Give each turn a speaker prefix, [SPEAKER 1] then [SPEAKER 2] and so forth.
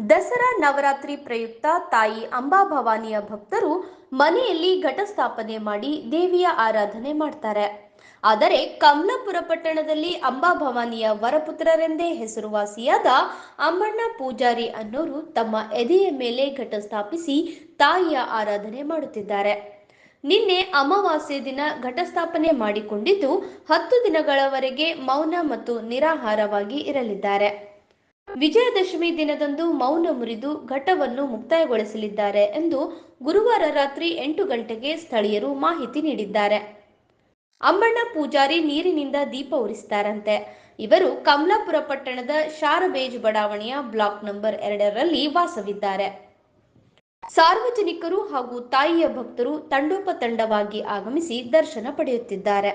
[SPEAKER 1] ದಸರಾ ನವರಾತ್ರಿ ಪ್ರಯುಕ್ತ ತಾಯಿ ಅಂಬಾಭವಾನಿಯ ಭಕ್ತರು ಮನೆಯಲ್ಲಿ ಘಟಸ್ಥಾಪನೆ ಮಾಡಿ ದೇವಿಯ ಆರಾಧನೆ ಮಾಡ್ತಾರೆ. ಆದರೆ ಕಮಲಾಪುರ ಪಟ್ಟಣದಲ್ಲಿ ಅಂಬಾಭವಾನಿಯ ವರಪುತ್ರರೆಂದೇ ಹೆಸರುವಾಸಿಯಾದ ಅಮ್ಮಣ್ಣ ಪೂಜಾರಿ ಅನ್ನೋರು ತಮ್ಮ ಎದೆಯ ಮೇಲೆ ಘಟ ಸ್ಥಾಪಿಸಿ ತಾಯಿಯ ಆರಾಧನೆ ಮಾಡುತ್ತಿದ್ದಾರೆ. ನಿನ್ನೆ ಅಮಾವಾಸ್ಯೆ ದಿನ ಘಟಸ್ಥಾಪನೆ ಮಾಡಿಕೊಂಡಿದ್ದು ಹತ್ತು ದಿನಗಳವರೆಗೆ ಮೌನ ಮತ್ತು ನಿರಾಹಾರವಾಗಿ ಇರಲಿದ್ದಾರೆ. ವಿಜಯದಶಮಿ ದಿನದಂದು ಮೌನ ಮುರಿದು ಘಟವನ್ನು ಮುಕ್ತಾಯಗೊಳಿಸಲಿದ್ದಾರೆ ಎಂದು ಗುರುವಾರ ರಾತ್ರಿ ಎಂಟು ಗಂಟೆಗೆ ಸ್ಥಳೀಯರು ಮಾಹಿತಿ ನೀಡಿದ್ದಾರೆ. ಅಮ್ಮಣ್ಣ ಪೂಜಾರಿ ನೀರಿನಿಂದ ದೀಪ ಉರಿಸ್ತಾರಂತೆ ಇವರು ಕಮಲಾಪುರ ಪಟ್ಟಣದ ಶಾರಬೇಜ್ ಬಡಾವಣೆಯ ಬ್ಲಾಕ್ ನಂಬರ್ ಎರಡರಲ್ಲಿ ವಾಸವಿದ್ದಾರೆ. ಸಾರ್ವಜನಿಕರು ಹಾಗೂ ತಾಯಿಯ ಭಕ್ತರು ತಂಡೋಪತಂಡವಾಗಿ ಆಗಮಿಸಿ ದರ್ಶನ ಪಡೆಯುತ್ತಿದ್ದಾರೆ.